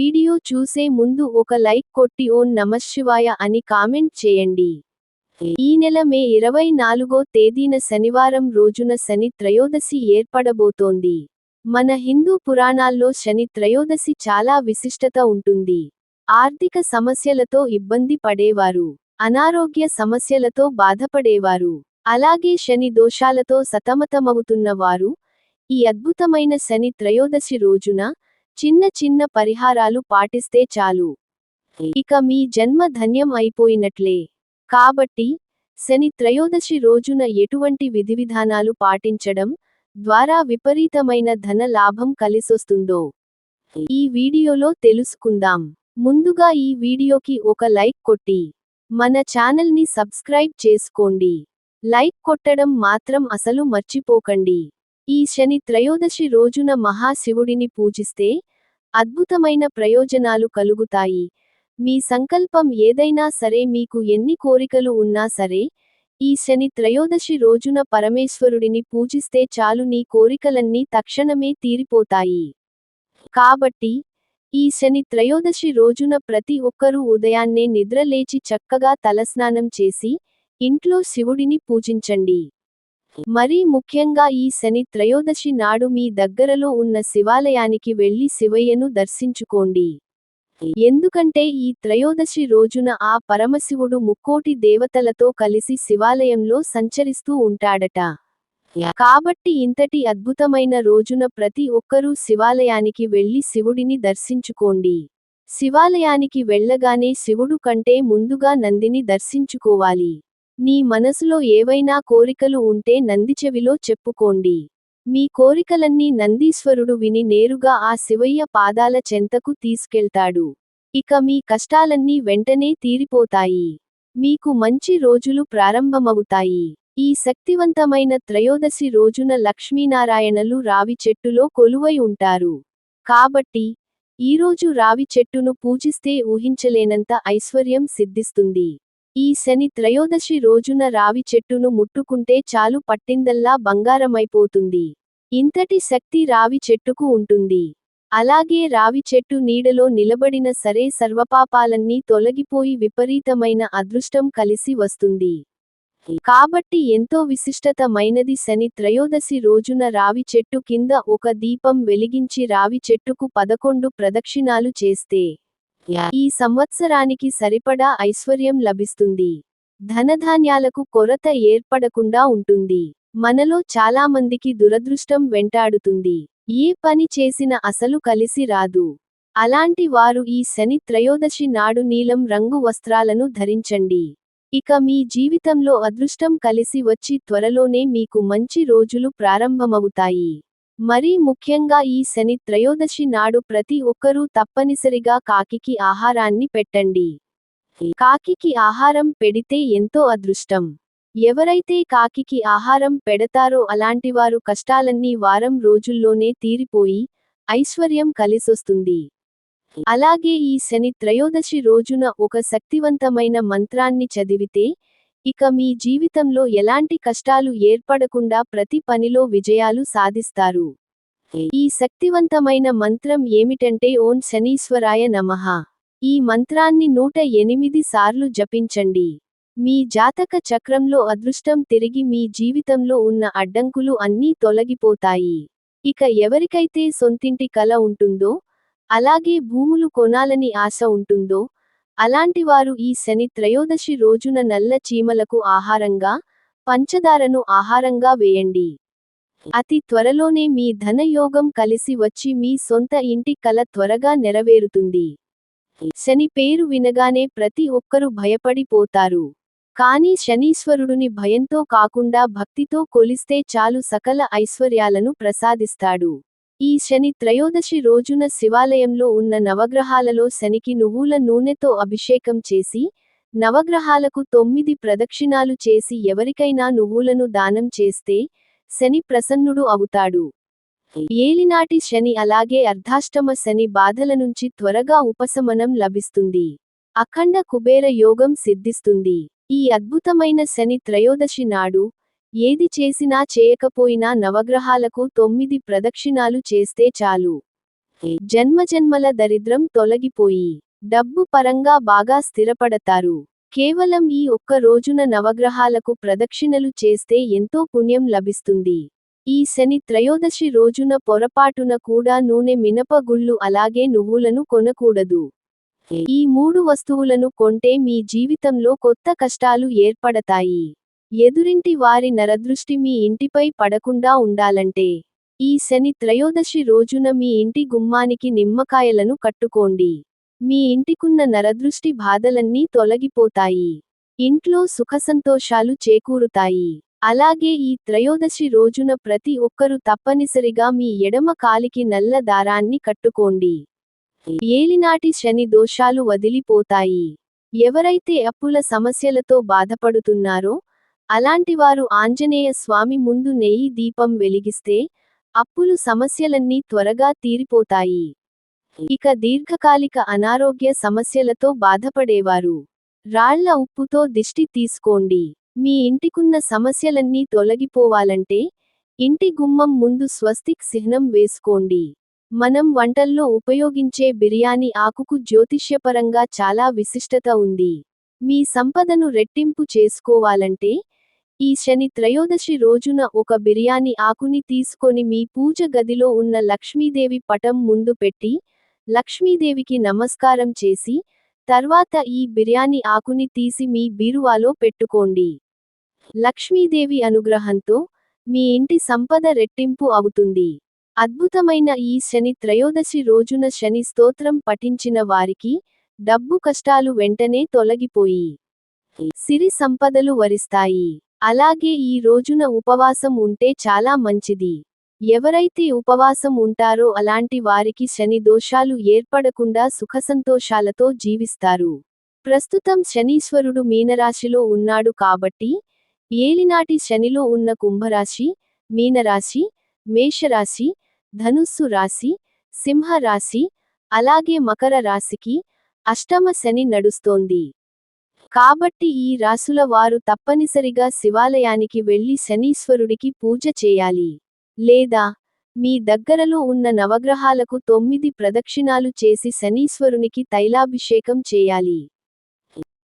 Video చూసే ముందు ఒక లైక్ కొట్టి ఓన్ నమశివాయ అని కామెంట్ చేయండి. ఈ నెల మే ఇరవై నాలుగో తేదీన శనివారం రోజున శని త్రయోదశి ఏర్పడబోతోంది. మన హిందూ పురాణాల్లో శని త్రయోదశి చాలా విశిష్టత ఉంటుంది. ఆర్థిక సమస్యలతో ఇబ్బంది పడేవారు అనారోగ్య సమస్యలతో బాధపడేవారు అలాగే శని దోషాలతో సతమతమవుతున్న వారు ఈ అద్భుతమైన శని త్రయోదశి రోజున చిన్న చిన్న పరిహారాలు పాటిస్తే చాలు. ఇక మీ జన్మ ధన్యం అయిపోయినట్లే. కాబట్టి శని త్రయోదశి రోజున ఎటువంటి విధివిధానాలు పాటించడం ద్వారా విపరీతమైన ధన లాభం కలిసొస్తుందో ఈ వీడియోలో తెలుసుకుందాం. ముందుగా ఈ వీడియోకి ఒక లైక్ కొట్టి మన ఛానల్ని సబ్స్క్రైబ్ చేసుకోండి. లైక్ కొట్టడం మాత్రం అసలు మర్చిపోకండి. ఈ శని త్రయోదశి రోజున మహాశివుడిని పూజిస్తే అద్భుతమైన ప్రయోజనాలు కలుగుతాయి. మీ సంకల్పం ఏదైనా సరే మీకు ఎన్ని కోరికలు ఉన్నా సరే ఈ శని త్రయోదశి రోజున పరమేశ్వరుడిని పూజిస్తే చాలు నీ కోరికలన్నీ తక్షణమే తీరిపోతాయి. కాబట్టి ఈ శని త్రయోదశి రోజున ప్రతి ఒక్కరూ ఉదయాన్నే నిద్రలేచి చక్కగా తలస్నానం చేసి ఇంట్లో శివుడిని పూజించండి. మరీ ముఖ్యంగా ఈ శని త్రయోదశి నాడు మీ దగ్గరలో ఉన్న శివాలయానికి వెళ్ళి శివయ్యను దర్శించుకోండి. ఎందుకంటే ఈ త్రయోదశి రోజున ఆ పరమశివుడు ముక్కోటి దేవతలతో కలిసి శివాలయంలో సంచరిస్తూ ఉంటాడట. కాబట్టి ఇంతటి అద్భుతమైన రోజున ప్రతి ఒక్కరూ శివాలయానికి వెళ్ళి శివుడిని దర్శించుకోండి. శివాలయానికి వెళ్ళగానే శివుడు కంటే ముందుగా నందిని దర్శించుకోవాలి. నీ మనసులో ఏవైనా కోరికలు ఉంటే నందిచెవిలో చెప్పుకోండి. మీ కోరికలన్నీ నందీశ్వరుడు విని నేరుగా ఆ శివయ్య పాదాల చెంతకు తీసుకెళ్తాడు. ఇక మీ కష్టాలన్నీ వెంటనే తీరిపోతాయి. మీకు మంచి రోజులు ప్రారంభమవుతాయి. ఈ శక్తివంతమైన త్రయోదశి రోజున లక్ష్మీనారాయణలు రావి చెట్టులో కొలువై ఉంటారు. కాబట్టి ఈరోజు రావి చెట్టును పూజిస్తే ఊహించలేనంత ఐశ్వర్యం సిద్ధిస్తుంది. ఈ శని త్రయోదశి రోజున రావి చెట్టును ముట్టుకుంటే చాలు పట్టిందల్లా బంగారమైపోతుంది. ఇంతటి శక్తి రావి చెట్టుకు ఉంటుంది. అలాగే రావి చెట్టు నీడలో నిలబడిన సరే సర్వపాపాలన్నీ తొలగిపోయి విపరీతమైన అదృష్టం కలిసి వస్తుంది. కాబట్టి ఎంతో విశిష్టతమైనది శని త్రయోదశి రోజున రావి చెట్టు కింద ఒక దీపం వెలిగించి రావి చెట్టుకు పదకొండు ప్రదక్షిణాలు చేస్తే ఈ సంవత్సరానికి సరిపడా ఐశ్వర్యం లభిస్తుంది. ధనధాన్యాలకు కొరత ఏర్పడకుండా ఉంటుంది. మనలో చాలామందికి దురదృష్టం వెంటాడుతుంది. ఏ పని చేసిన అసలు కలిసి రాదు. అలాంటి వారు ఈ శని త్రయోదశి నాడు నీలం రంగు వస్త్రాలను ధరించండి. ఇక మీ జీవితంలో అదృష్టం కలిసి వచ్చి త్వరలోనే మీకు మంచి రోజులు ప్రారంభమవుతాయి. మరీ ముఖ్యంగా ఈ శని త్రయోదశి నాడు ప్రతి ఒక్కరూ తప్పనిసరిగా కాకికి ఆహారాన్ని పెట్టండి. కాకికి ఆహారం పెడితే ఎంతో అదృష్టం. ఎవరైతే కాకికి ఆహారం పెడతారో అలాంటివారు కష్టాలన్నీ వారం రోజుల్లోనే తీరిపోయి ఐశ్వర్యం కలిసొస్తుంది. అలాగే ఈ శని త్రయోదశి రోజున ఒక శక్తివంతమైన మంత్రాన్ని చదివితే ఇక మీ జీవితంలో ఎలాంటి కష్టాలు ఏర్పడకుండా ప్రతి పనిలో విజయాలు సాధిస్తారు. ఈ శక్తివంతమైన మంత్రం ఏమిటంటే ఓం శనీశ్వరాయ నమః. ఈ మంత్రాన్ని నూట ఎనిమిది సార్లు జపించండి. మీ జాతక చక్రంలో అదృష్టం తిరిగి మీ జీవితంలో ఉన్న అడ్డంకులు అన్నీ తొలగిపోతాయి. ఇక ఎవరికైతే సొంతింటి కల ఉంటుందో అలాగే భూములు కొనాలని ఆశ ఉంటుందో అలాంటివారు ఈ శని త్రయోదశి రోజున నల్ల చీమలకు ఆహారంగా పంచదారను ఆహారంగా వేయండి. అతి త్వరలోనే మీ ధనయోగం కలిసి వచ్చి మీ సొంత ఇంటి కల త్వరగా నెరవేరుతుంది. శని పేరు వినగానే ప్రతి ఒక్కరూ భయపడిపోతారు కానీ శనీశ్వరుడుని భయంతో కాకుండా భక్తితో కొలిస్తే చాలు సకల ఐశ్వర్యాలను ప్రసాదిస్తాడు. ఈ శని త్రయోదశి రోజున శివాలయంలో ఉన్న నవగ్రహాలలో శనికి నువ్వుల నూనెతో అభిషేకం చేసి నవగ్రహాలకు తొమ్మిది ప్రదక్షిణాలు చేసి ఎవరికైనా నువ్వులను దానం చేస్తే శని ప్రసన్నుడు అవుతాడు. ఏలినాటి శని అలాగే అర్ధాష్టమ శని బాధల నుంచి త్వరగా ఉపశమనం లభిస్తుంది. అఖండ కుబేర యోగం సిద్ధిస్తుంది. ఈ అద్భుతమైన శని త్రయోదశి నాడు ఏది చేసినా చేయకపోయినా నవగ్రహాలకు తొమ్మిది ప్రదక్షిణాలు చేస్తే చాలు. జన్మజన్మల దరిద్రం తొలగిపోయి డబ్బు పరంగా బాగా స్థిరపడతారు. కేవలం ఈ ఒక్క రోజున నవగ్రహాలకు ప్రదక్షిణలు చేస్తే ఎంతో పుణ్యం లభిస్తుంది. ఈ శని త్రయోదశి రోజున పొరపాటున కూడా నూనె మినప గుళ్ళు అలాగే నువ్వులను కొనకూడదు. ఈ మూడు వస్తువులను కొంటే మీ జీవితంలో కొత్త కష్టాలు ఏర్పడతాయి. ఎదురింటి వారి నరదృష్టి మీ ఇంటిపై పడకుండా ఉండాలంటే ఈ శని త్రయోదశి రోజున మీ ఇంటి గుమ్మానికి నిమ్మకాయలను కట్టుకోండి. మీ ఇంటికున్న నరదృష్టి బాధలన్నీ తొలగిపోతాయి. ఇంట్లో సుఖసంతోషాలు చేకూరుతాయి. అలాగే ఈ త్రయోదశి రోజున ప్రతి ఒక్కరూ తప్పనిసరిగా మీ ఎడమ కాలికి నల్ల దారాన్ని కట్టుకోండి. ఏలినాటి శని దోషాలు వదిలిపోతాయి. ఎవరైతే అప్పుల సమస్యలతో బాధపడుతున్నారో అలాంటివారు ఆంజనేయ స్వామి ముందు నెయ్యి దీపం వెలిగిస్తే అప్పులు సమస్యలన్నీ త్వరగా తీరిపోతాయి. ఇక దీర్ఘకాలిక అనారోగ్య సమస్యలతో బాధపడేవారు. రాళ్ళ ఉప్పుతో దిష్టి తీసుకోండి. మీ ఇంటికున్న సమస్యలన్నీ తొలగిపోవాలంటే ఇంటి గుమ్మం ముందు స్వస్తిక్ చిహ్నం వేసుకోండి. మనం వంటల్లో ఉపయోగించే బిర్యానీ ఆకుకు జ్యోతిష్యపరంగా చాలా విశిష్టత ఉంది. మీ సంపదను రెట్టింపు చేసుకోవాలంటే ఈ శని త్రయోదశి రోజున ఒక బిర్యానీ ఆకుని తీసుకొని మీ పూజ గదిలో ఉన్న లక్ష్మీదేవి పటం ముందు పెట్టి లక్ష్మీదేవికి నమస్కారం చేసి తర్వాత ఈ బిర్యానీ ఆకుని తీసి మీ బీరువాలో పెట్టుకోండి. లక్ష్మీదేవి అనుగ్రహంతో మీ ఇంటి సంపద రెట్టింపు అవుతుంది. అద్భుతమైన ఈ శని త్రయోదశి రోజున శని స్తోత్రం పఠించిన వారికి డబ్బు కష్టాలు వెంటనే తొలగిపోయి సిరి సంపదలు వరిస్తాయి. అలాగే ఈ రోజున ఉపవాసం ఉంటే చాలా మంచిది. ఎవరైతే ఉపవాసం ఉంటారో అలాంటి వారికి శని దోషాలు ఏర్పడకుండా సుఖసంతోషాలతో జీవిస్తారు. ప్రస్తుతం శనీశ్వరుడు మీనరాశిలో ఉన్నాడు కాబట్టి ఏలినాటి శనిలో ఉన్న కుంభరాశి మీనరాశి మేషరాశి ధనుస్సు రాశి సింహరాశి అలాగే మకర రాశికి అష్టమ శని నడుస్తోంది. కాబట్టి ఈ రాసుల వారు తప్పనిసరిగా శివాలయానికి వెళ్ళి శనీశ్వరుడికి పూజ చేయాలి. లేదా మీ దగ్గరలో ఉన్న నవగ్రహాలకు తొమ్మిది ప్రదక్షిణాలు చేసి శనీశ్వరునికి తైలాభిషేకం చేయాలి.